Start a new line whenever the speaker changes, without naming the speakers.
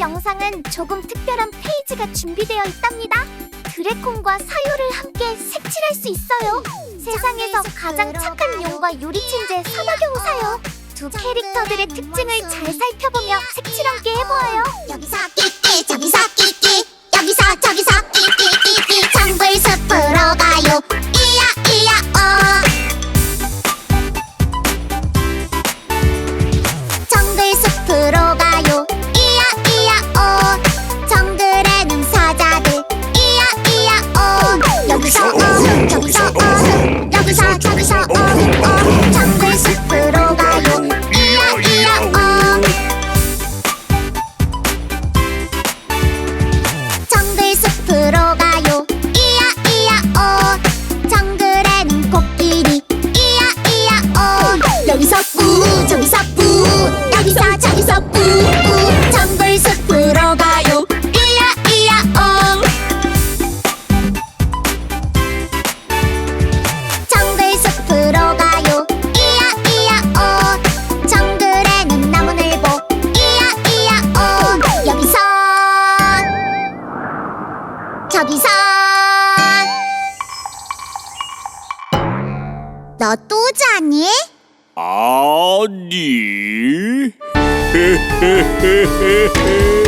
영상은 조금 특별한 페이지가 준비되어 있답니다. 드래콘과 사요를 함께 색칠할 수 있어요. 세상에서 가장 착한 용과 요리 친제 사막의 호사요. 두 캐릭터들의 특징을 잘 살펴보며 색칠 함께
저기서 너또 자니?
아니.